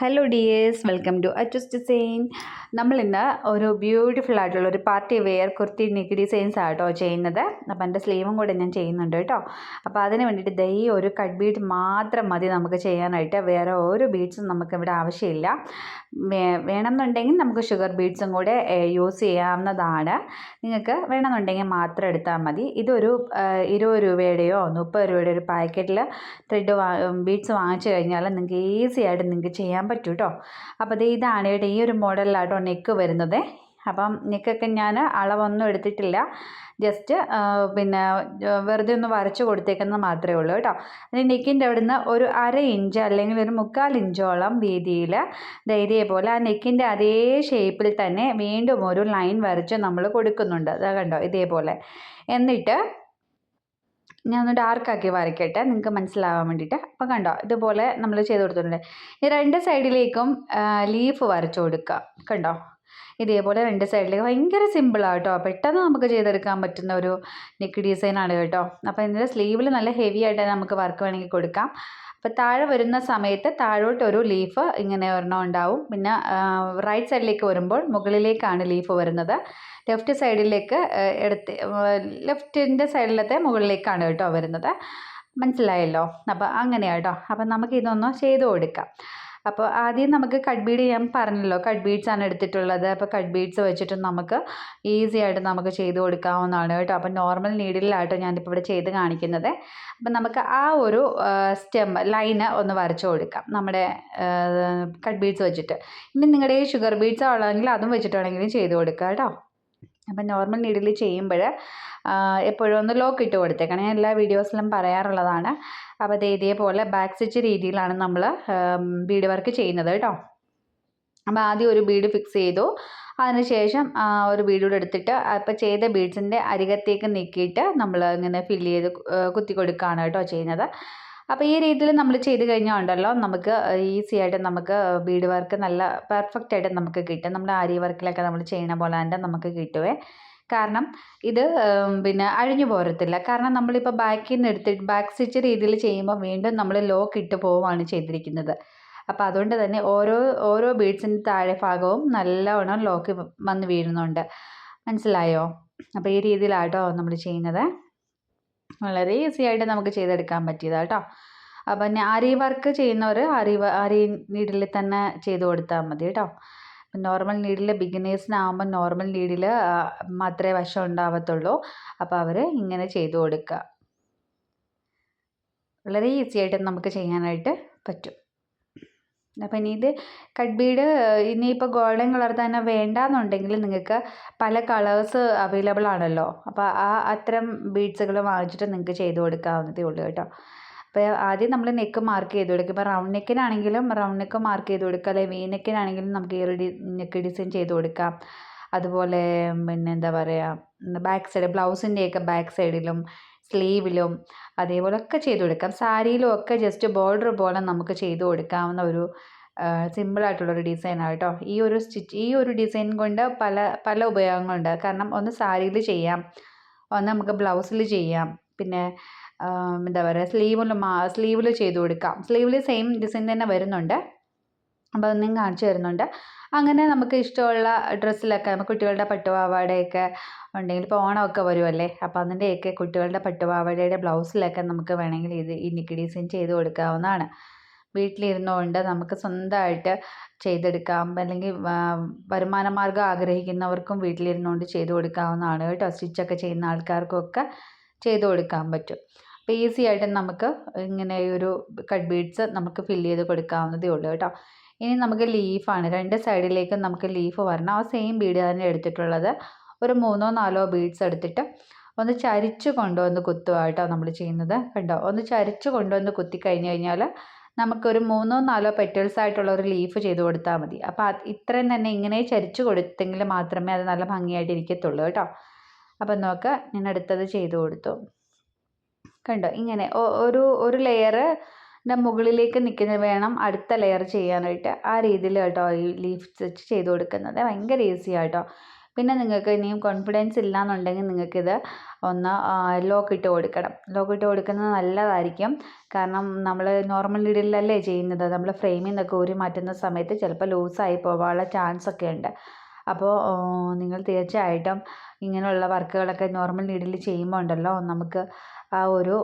Hello dears welcome to അച്ചസ് design നമ്മൾ ഇന്ന് ഒരു ബ്യൂട്ടിഫുൾ ആയിട്ടുള്ള ഒരു party wear kurti neck designs ആട്ടോ ചെയ്യുന്നത്. അപ്പോൾ എന്റെ സ്ലീവും കൂടെ ഞാൻ ചെയ്യുന്നുണ്ട് കേട്ടോ. അപ്പോൾ അതിന് വേണ്ടിയിട്ട് ദൈ ഒരു കട്ട് ബീഡ് മാത്രം മതി നമുക്ക് ചെയ്യാനായിട്ട്. വേറെ ഒരു ബീഡ്സും നമുക്ക് ഇവിടെ ആവശ്യമില്ല. വേണമെന്നുണ്ടെങ്കിൽ നമുക്ക് ഷുഗർ ബീഡ്സും കൂടെ യൂസ് ചെയ്യാവുന്നതാണ്. നിങ്ങൾക്ക് വേണമെന്നുണ്ടെങ്കിൽ മാത്രം എടുത്താൽ മതി. ഇതൊരു ഇരുപത് രൂപയുടെയോ മുപ്പത് രൂപയുടെ ഒരു പാക്കറ്റിൽ ത്രെഡ് ബീഡ്സ് വാങ്ങിച്ചു കഴിഞ്ഞാൽ നിങ്ങൾക്ക് ഈസി ആയിട്ട് നിങ്ങൾക്ക് ചെയ്യാൻ പറ്റും കേട്ടോ. അപ്പോൾ ഇതാണ് ഈ ഒരു മോഡലിലാട്ടോ നെക്ക് വരുന്നത്. അപ്പം നെക്കൊക്കെ ഞാൻ അളവൊന്നും എടുത്തിട്ടില്ല. ജസ്റ്റ് പിന്നെ വെറുതെ ഒന്ന് വരച്ച് കൊടുത്തേക്കുന്നത് മാത്രമേ ഉള്ളൂ കേട്ടോ. അതിന് നെക്കിന്റെ അവിടുന്ന് ഒരു അര ഇഞ്ച് അല്ലെങ്കിൽ ഒരു മുക്കാൽ ഇഞ്ചോളം വീതിയിൽ പോലെ ആ നെക്കിന്റെ അതേ ഷേപ്പിൽ തന്നെ വീണ്ടും ഒരു ലൈൻ വരച്ച് നമ്മൾ കൊടുക്കുന്നുണ്ട്. അതാ കണ്ടോ? ഇതേപോലെ. എന്നിട്ട് ഞാൻ ഒന്ന് ഡാർക്കാക്കി വരയ്ക്കട്ടെ. നിങ്ങൾക്ക് മനസ്സിലാവാൻ വേണ്ടിയിട്ട്. അപ്പോൾ കണ്ടോ ഇതുപോലെ നമ്മൾ ചെയ്ത് കൊടുത്തിട്ടുണ്ട്. ഈ രണ്ട് സൈഡിലേക്കും ലീഫ് വരച്ചു കൊടുക്കുക. കണ്ടോ? ഇതേപോലെ രണ്ട് സൈഡിലേക്ക് ഭയങ്കര സിമ്പിളാണ് കേട്ടോ. പെട്ടെന്ന് നമുക്ക് ചെയ്തെടുക്കാൻ പറ്റുന്ന ഒരു നെക്ക് ഡിസൈനാണ് കേട്ടോ. അപ്പോൾ ഇതിന്റെ സ്ലീവിൽ നല്ല ഹെവി ആയിട്ട് നമുക്ക് വർക്ക് വേണമെങ്കിൽ കൊടുക്കാം. അപ്പോൾ താഴെ വരുന്ന സമയത്ത് താഴോട്ട് ഒരു ലീഫ് ഇങ്ങനെ ഒരെണ്ണം ഉണ്ടാവും. പിന്നെ റൈറ്റ് സൈഡിലേക്ക് വരുമ്പോൾ മുകളിലേക്കാണ് ലീഫ് വരുന്നത്. ലെഫ്റ്റ് സൈഡിലേക്ക് എടുത്ത് ലെഫ്റ്റിന്റെ സൈഡിലത്തെ മുകളിലേക്കാണ് കേട്ടോ വരുന്നത്. മനസ്സിലായല്ലോ? അപ്പോൾ അങ്ങനെയാട്ടോ അപ്പം നമുക്ക് ഇതൊന്ന് ചെയ്തു കൊടുക്കാം. അപ്പോൾ ആദ്യം നമുക്ക് കട്ട് ബീഡ് ചെയ്യാൻ പറഞ്ഞല്ലോ കട്ട് ബീഡ്സ് ആണ് എടുത്തിട്ടുള്ളത്. അപ്പോൾ കട്ട് ബീഡ്സ് വെച്ചിട്ട് നമുക്ക് ഈസി ആയിട്ട് നമുക്ക് ചെയ്ത് കൊടുക്കാവുന്നതാണ് കേട്ടോ. അപ്പോൾ നോർമൽ നീഡിലാട്ടോ ഞാനിപ്പോൾ ഇവിടെ ചെയ്ത് കാണിക്കുന്നത്. അപ്പം നമുക്ക് ആ ഒരു സ്റ്റെം ലൈന് ഒന്ന് വരച്ചു കൊടുക്കാം. നമ്മുടെ കട്ട് ബീഡ്സ് വെച്ചിട്ട്. ഇനി നിങ്ങളുടെ ഷുഗർ ബീഡ്സ് ആണെങ്കിൽ അതും വെച്ചിട്ടാണെങ്കിലും ചെയ്ത് കൊടുക്കുക കേട്ടോ. അപ്പം നോർമൽ നീഡിൽ ചെയ്യുമ്പോൾ എപ്പോഴും ഒന്ന് ലോക്ക് ഇട്ട് കൊടുത്തേക്കണം. ഞാൻ എല്ലാ വീഡിയോസിലും പറയാറുള്ളതാണ്. അപ്പോൾ അത് ഇതേപോലെ ബാക്ക് സ്റ്റിച്ച് രീതിയിലാണ് നമ്മൾ ബീഡ് വർക്ക് ചെയ്യുന്നത് കേട്ടോ. അപ്പോൾ ആദ്യം ഒരു ബീഡ് ഫിക്സ് ചെയ്തു. അതിനുശേഷം ഒരു ബീഡ് എടുത്തിട്ട് അപ്പോൾ ചെയ്ത ബീഡ്സിന്റെ അരികത്തേക്ക് നീക്കിയിട്ട് നമ്മൾ ഇങ്ങനെ ഫില്ല് ചെയ്ത് കുത്തി കൊടുക്കുകയാണ് കേട്ടോ ചെയ്യുന്നത്. അപ്പോൾ ഈ രീതിയിൽ നമ്മൾ ചെയ്ത് കഴിഞ്ഞാൽ ഉണ്ടല്ലോ നമുക്ക് ഈസി ആയിട്ട് നമുക്ക് ബീഡ് വർക്ക് നല്ല പെർഫെക്റ്റ് ആയിട്ട് നമുക്ക് കിട്ടും. നമ്മുടെ ആരി വർക്കിലൊക്കെ നമ്മൾ ചെയ്യണ പോലെ തന്നെ നമുക്ക് കിട്ടുവേ. കാരണം ഇത് പിന്നെ അഴിഞ്ഞു പോരത്തില്ല. കാരണം നമ്മളിപ്പോൾ ബാക്കിൽ നിന്ന് എടുത്തിട്ട് ബാക്ക് സ്റ്റിച്ച് രീതിയിൽ ചെയ്യുമ്പോൾ വീണ്ടും നമ്മൾ ലോക്ക് ഇട്ട് പോവുകയാണ് ചെയ്തിരിക്കുന്നത്. അപ്പോൾ അതുകൊണ്ട് തന്നെ ഓരോ ഓരോ ബീഡ്സിന്റെ താഴെ ഭാഗവും നല്ലവണ്ണം ലോക്ക് വന്ന് വീഴുന്നുണ്ട്. മനസ്സിലായോ? അപ്പോൾ ഈ രീതിയിലാട്ടോ നമ്മൾ ചെയ്യുന്നത്. വളരെ ഈസി ആയിട്ട് നമുക്ക് ചെയ്തെടുക്കാൻ പറ്റിയതാണ് കേട്ടോ. അപ്പം ആരി വർക്ക് ചെയ്യുന്നവർ ആരി ആരി നീഡിൽ തന്നെ ചെയ്ത് കൊടുത്താൽ മതി കേട്ടോ. നോർമൽ നീഡിൽ ബിഗിനേഴ്സിനാകുമ്പോൾ നോർമൽ നീഡിൽ മാത്രമേ വശം ഉണ്ടാവത്തുള്ളൂ. അപ്പോൾ അവർ ഇങ്ങനെ ചെയ്തു കൊടുക്കുക. വളരെ ഈസി ആയിട്ട് നമുക്ക് ചെയ്യാനായിട്ട് പറ്റും. അപ്പം ഇനി ഇത് കട്ട് ബീഡ് ഇനിയിപ്പോൾ ഗോൾഡൻ കളർ തന്നെ വേണ്ടാന്നുണ്ടെങ്കിൽ നിങ്ങൾക്ക് പല കളേഴ്സ് അവൈലബിൾ ആണല്ലോ. അപ്പോൾ ആ അത്തരം ബീഡ്സുകൾ വാങ്ങിച്ചിട്ട് നിങ്ങൾക്ക് ചെയ്ത് കൊടുക്കാവുന്നതേ ഉള്ളൂ കേട്ടോ. അപ്പോൾ ആദ്യം നമ്മൾ നെക്ക് മാർക്ക് ചെയ്ത് കൊടുക്കുക. ഇപ്പോൾ റൗണ്ട് നെക്കിനാണെങ്കിലും റൗണ്ട് നെക്ക് മാർക്ക് ചെയ്ത് കൊടുക്കുക. അല്ലെങ്കിൽ വി നെക്കിനാണെങ്കിലും നമുക്ക് ഈ ഒരു നെക്ക് ഡിസൈൻ ചെയ്ത് കൊടുക്കാം. അതുപോലെ പിന്നെ എന്താ പറയുക ബാക്ക് സൈഡ് ബ്ലൗസിന്റെയൊക്കെ ബാക്ക് സൈഡിലും സ്ലീവിലും അതേപോലെയൊക്കെ ചെയ്ത് കൊടുക്കാം. സാരിയിലും ഒക്കെ ജസ്റ്റ് ബോർഡർ പോലെ നമുക്ക് ചെയ്ത് കൊടുക്കാവുന്ന ഒരു സിമ്പിളായിട്ടുള്ളൊരു ഡിസൈനാണ് കേട്ടോ. ഈ ഒരു സ്റ്റിച്ച് ഈ ഒരു ഡിസൈൻ കൊണ്ട് പല പല ഉപയോഗങ്ങളുണ്ട്. കാരണം ഒന്ന് സാരിയിൽ ചെയ്യാം ഒന്ന് നമുക്ക് ബ്ലൗസിൽ ചെയ്യാം. പിന്നെ എന്താ പറയുക സ്ലീവിൽ സ്ലീവിൽ ചെയ്ത് കൊടുക്കാം. സ്ലീവിൽ സെയിം ഡിസൈൻ തന്നെ വരുന്നുണ്ട്. അപ്പോൾ അതൊന്നും കാണിച്ചു തരുന്നുണ്ട്. അങ്ങനെ നമുക്ക് ഇഷ്ടമുള്ള ഡ്രസ്സിലൊക്കെ കുട്ടികളുടെ പട്ടുപാവാടയൊക്കെ ഉണ്ടെങ്കിൽ ഇപ്പോൾ ഓണമൊക്കെ വരുമല്ലേ അപ്പോൾ അതിന്റെയൊക്കെ കുട്ടികളുടെ പട്ടുപാവാടയുടെ ബ്ലൗസിലൊക്കെ നമുക്ക് വേണമെങ്കിൽ ഇത് ഈ നിക്കി ഡിസൈൻ ചെയ്ത് കൊടുക്കാവുന്നതാണ്. വീട്ടിലിരുന്നുകൊണ്ട് നമുക്ക് സ്വന്തമായിട്ട് ചെയ്തെടുക്കാം. അല്ലെങ്കിൽ വരുമാന മാർഗം ആഗ്രഹിക്കുന്നവർക്കും വീട്ടിലിരുന്നുകൊണ്ട് ചെയ്ത് കൊടുക്കാവുന്നതാണ് കേട്ടോ. സ്റ്റിച്ചൊക്കെ ചെയ്യുന്ന ആൾക്കാർക്കൊക്കെ ചെയ്ത് കൊടുക്കാൻ പറ്റും. അപ്പോൾ ഈസി ആയിട്ട് നമുക്ക് ഇങ്ങനെ ഒരു കട്ട് ബീഡ്സ് നമുക്ക് ഫില്ല് ചെയ്ത് കൊടുക്കാവുന്നതേ ഉള്ളൂ കേട്ടോ. ഇനി നമുക്ക് ലീഫാണ്. രണ്ട് സൈഡിലേക്കും നമുക്ക് ലീഫ് വരണം. ആ സെയിം ബീഡ് തന്നെ എടുത്തിട്ടുള്ളത്. ഒരു മൂന്നോ നാലോ ബീഡ്സ് എടുത്തിട്ട് ഒന്ന് ചരിച്ച് കൊണ്ടുവന്ന് കുത്തുക നമ്മൾ ചെയ്യുന്നത്. കണ്ടോ? ഒന്ന് ചരിച്ച് കൊണ്ടുവന്ന് കുത്തി കഴിഞ്ഞ് കഴിഞ്ഞാൽ നമുക്കൊരു മൂന്നോ നാലോ പെറ്റൽസ് ആയിട്ടുള്ള ഒരു ലീഫ് ചെയ്ത് കൊടുത്താൽ മതി. അപ്പോൾ ഇത്രയും തന്നെ ഇങ്ങനെ ചരിച്ച് കൊടുത്തെങ്കിൽ മാത്രമേ അത് നല്ല ഭംഗിയായിട്ട് ഇരിക്കത്തുള്ളൂ കേട്ടോ. അപ്പം നോക്കുക ഞാൻ അടുത്തത് ചെയ്ത് കൊടുത്തു. കണ്ടോ? ഇങ്ങനെ ഒരു ഒരു ലെയർ മുകളിലേക്ക് നിൽക്കുന്ന വേണം അടുത്ത ലെയർ ചെയ്യാനായിട്ട്. ആ രീതിയിൽ കേട്ടോ ഈ ലീഫ് വെച്ച് ചെയ്ത് കൊടുക്കുന്നത്. ഭയങ്കര ഈസിയാട്ടോ പിന്നെ നിങ്ങൾക്ക് ഇനിയും കോൺഫിഡൻസ് ഇല്ലയെന്നുണ്ടെങ്കിൽ നിങ്ങൾക്കിത് ഒന്ന് ലോക്ക് ഇട്ട് കൊടുക്കണം. ലോക്ക് ഇട്ട് കൊടുക്കുന്നത് നല്ലതായിരിക്കും. കാരണം നമ്മൾ നോർമൽ ഇടലല്ലേ ചെയ്യുന്നത്. നമ്മൾ ഫ്രെയിമിൽ നിന്നൊക്കെ ഊരി മാറ്റുന്ന സമയത്ത് ചിലപ്പോൾ ലൂസായി പോകാനുള്ള ചാൻസ് ഒക്കെ ഉണ്ട്. അപ്പോൾ നിങ്ങൾ തീർച്ചയായിട്ടും ഇങ്ങനെയുള്ള വർക്കുകളൊക്കെ നോർമൽ നീഡിൽ ചെയ്യുമ്പോൾ ഉണ്ടല്ലോ നമുക്ക് ആ ഒരു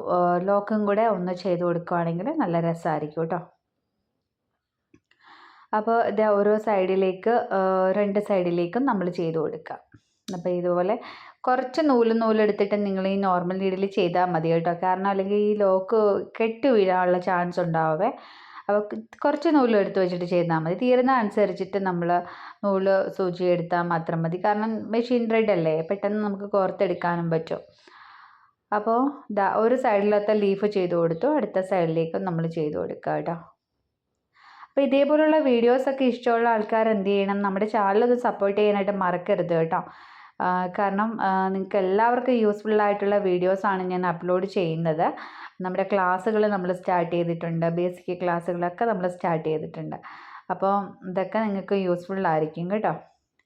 ലോക്കും കൂടെ ഒന്ന് ചെയ്ത് കൊടുക്കുകയാണെങ്കിൽ നല്ല രസമായിരിക്കും കേട്ടോ. അപ്പോൾ ഇത് ഓരോ സൈഡിലേക്ക് രണ്ട് സൈഡിലേക്കും നമ്മൾ ചെയ്ത് കൊടുക്കുക അപ്പോൾ ഇതുപോലെ കുറച്ച് നൂൽ നൂലെടുത്തിട്ട് നിങ്ങൾ ഈ നോർമൽ രീതിയിൽ ചെയ്താൽ മതി കേട്ടോ. കാരണം അല്ലെങ്കിൽ ഈ ലോക്ക് കെട്ട് വീഴാനുള്ള ചാൻസ് ഉണ്ടാവേ. അപ്പോൾ കുറച്ച് നൂൽ എടുത്ത് വെച്ചിട്ട് ചെയ്താൽ മതി. തീരുന്ന അനുസരിച്ചിട്ട് നമ്മൾ നൂൽ സൂചി എടുത്താൽ മാത്രം മതി. കാരണം മെഷീൻ റെഡ് അല്ലേ പെട്ടെന്ന് നമുക്ക് കോർത്തെടുക്കാനും പറ്റും. അപ്പോൾ ദാ ഒരു സൈഡിലത്തെ ലീഫ് ചെയ്ത് കൊടുത്തു അടുത്ത സൈഡിലേക്കും നമ്മൾ ചെയ്ത് കൊടുക്കുക കേട്ടോ. അപ്പോൾ ഇതേപോലുള്ള വീഡിയോസൊക്കെ ഇഷ്ടമുള്ള ആൾക്കാർ എന്ത് ചെയ്യണം? നമ്മുടെ ചാനലൊന്ന് സപ്പോർട്ട് ചെയ്യാനായിട്ട് മറക്കരുത് കേട്ടോ. കാരണം നിങ്ങൾക്ക് എല്ലാവർക്കും യൂസ്ഫുൾ ആയിട്ടുള്ള വീഡിയോസാണ് ഞാൻ അപ്ലോഡ് ചെയ്യുന്നത്. നമ്മുടെ ക്ലാസ്സുകൾ നമ്മൾ സ്റ്റാർട്ട് ചെയ്തിട്ടുണ്ട്. ബേസിക് ക്ലാസ്സുകളൊക്കെ നമ്മൾ സ്റ്റാർട്ട് ചെയ്തിട്ടുണ്ട്. അപ്പോൾ ഇതൊക്കെ നിങ്ങൾക്ക് യൂസ്ഫുൾ ആയിരിക്കും കേട്ടോ.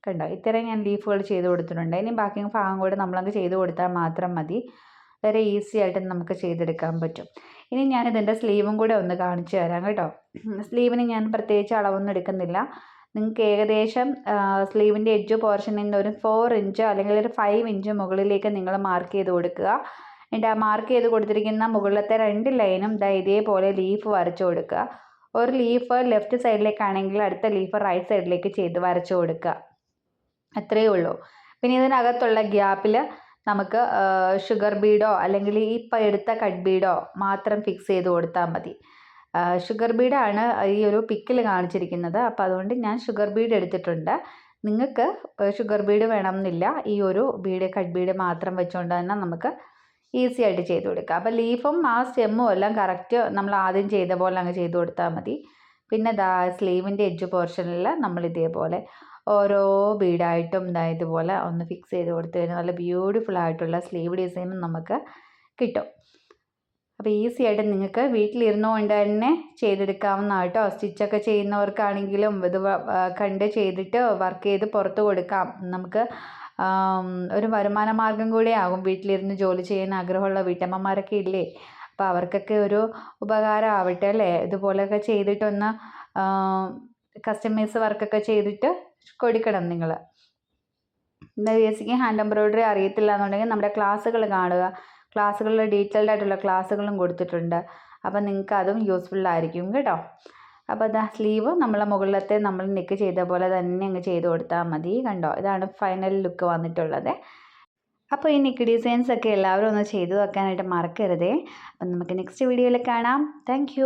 കണ്ടോ? ഇത്രയും ഞാൻ ലീഫുകൾ ചെയ്ത് കൊടുത്തിട്ടുണ്ട്. ഇനി ബാക്കി ഭാഗം കൂടെ നമ്മളങ്ങ് ചെയ്ത് കൊടുത്താൽ മാത്രം മതി. വളരെ ഈസി ആയിട്ട് നമുക്ക് ചെയ്തെടുക്കാൻ പറ്റും. ഇനി ഞാൻ ഇതിന്റെ സ്ലീവും കൂടെ ഒന്ന് കാണിച്ചു തരാം കേട്ടോ. സ്ലീവിന് ഞാൻ പ്രത്യേകിച്ച് അളവൊന്നും എടുക്കുന്നില്ല. നിങ്ങൾക്ക് ഏകദേശം സ്ലീവിന്റെ എഡ്ജ് പോർഷനിൽ നിന്ന് ഒരു ഫോർ ഇഞ്ച് അല്ലെങ്കിൽ ഒരു ഫൈവ് ഇഞ്ച് മുകളിലേക്ക് നിങ്ങൾ മാർക്ക് ചെയ്ത് കൊടുക്കുക. എന്നിട്ട് ആ മാർക്ക് ചെയ്ത് കൊടുത്തിരിക്കുന്ന മുകളിലത്തെ രണ്ട് ലൈനും ദാ ഇതേപോലെ ലീഫ് വരച്ചു കൊടുക്കുക. ഒരു ലീഫ് ലെഫ്റ്റ് സൈഡിലേക്കാണെങ്കിൽ അടുത്ത ലീഫ് റൈറ്റ് സൈഡിലേക്ക് ചെയ്ത് വരച്ചു കൊടുക്കുക. അത്രയേ ഉള്ളൂ. പിന്നെ ഇതിനകത്തുള്ള ഗ്യാപ്പിൽ നമുക്ക് ഷുഗർ ബീഡോ അല്ലെങ്കിൽ ഇപ്പം എടുത്ത കട്ട് ബീഡോ മാത്രം ഫിക്സ് ചെയ്ത് കൊടുത്താൽ മതി. ഷുഗർ ബീഡാണ് ഈ ഒരു പിക്കിൽ കാണിച്ചിരിക്കുന്നത്. അപ്പോൾ അതുകൊണ്ട് ഞാൻ ഷുഗർ ബീഡ് എടുത്തിട്ടുണ്ട്. നിങ്ങൾക്ക് ഷുഗർ ബീഡ് വേണമെന്നില്ല. ഈ ഒരു ബീഡ് കട്ട് ബീഡ് മാത്രം വെച്ചുകൊണ്ട് തന്നെ നമുക്ക് ഈസി ആയിട്ട് ചെയ്ത് കൊടുക്കുക അപ്പോൾ ലീഫും ആ സ്റ്റെമ്മും എല്ലാം കറക്റ്റ് നമ്മൾ ആദ്യം ചെയ്ത പോലെ അങ്ങ് ചെയ്ത് കൊടുത്താൽ മതി. പിന്നെ ദാ സ്ലീവിന്റെ എഡ്ജ് പോർഷനിൽ നമ്മൾ ഇതേപോലെ ഓരോ ബീഡായിട്ടും ഇതാ ഇതുപോലെ ഒന്ന് ഫിക്സ് ചെയ്ത് കൊടുത്തു കഴിഞ്ഞാൽ നല്ല ബ്യൂട്ടിഫുൾ ആയിട്ടുള്ള സ്ലീവ് ഡിസൈനും നമുക്ക് കിട്ടും. അപ്പോൾ ഈസി ആയിട്ട് നിങ്ങൾക്ക് വീട്ടിലിരുന്നുകൊണ്ട് തന്നെ ചെയ്തെടുക്കാവുന്ന കേട്ടോ. സ്റ്റിച്ചൊക്കെ ചെയ്യുന്നവർക്കാണെങ്കിലും ഇത് കണ്ട് ചെയ്തിട്ട് വർക്ക് ചെയ്ത് പുറത്ത് കൊടുക്കാം. നമുക്ക് ഒരു വരുമാന മാർഗം കൂടെ ആകും വീട്ടിലിരുന്ന് ജോലി ചെയ്യുന്ന ആഗ്രഹമുള്ള വീട്ടമ്മമാരൊക്കെ ഇല്ലേ? അപ്പോൾ അവർക്കൊക്കെ ഒരു ഉപകാരം ആവട്ടെ അല്ലേ? ഇതുപോലെയൊക്കെ ചെയ്തിട്ടൊന്ന് കസ്റ്റമേഴ്സ് വർക്കൊക്കെ ചെയ്തിട്ട് കൊടുക്കണം നിങ്ങൾ ബേസിക് ഹാൻഡ് എംബ്രോയ്ഡറി അറിയത്തില്ല എന്നുണ്ടെങ്കിൽ നമ്മുടെ ക്ലാസ്സുകൾ കാണുക. ക്ലാസ്സുകളിൽ ഡീറ്റെയിൽഡ് ആയിട്ടുള്ള ക്ലാസ്സുകളും കൊടുത്തിട്ടുണ്ട്. അപ്പം നിങ്ങൾക്ക് അതും യൂസ്ഫുൾ ആയിരിക്കും കേട്ടോ. അപ്പോൾ അതാ സ്ലീവ് നമ്മളെ മുകളിലത്തെ നമ്മൾ നിക്ക് ചെയ്ത പോലെ തന്നെ അങ്ങ് ചെയ്ത് കൊടുത്താൽ മതി കണ്ടോ? ഇതാണ് ഫൈനൽ ലുക്ക് വന്നിട്ടുള്ളത്. അപ്പോൾ ഈ നിക്ക് ഡിസൈൻസ് ഒക്കെ എല്ലാവരും ഒന്ന് ചെയ്തു വെക്കാനായിട്ട് മറക്കരുതേ. അപ്പം നമുക്ക് നെക്സ്റ്റ് വീഡിയോയിൽ കാണാം. താങ്ക്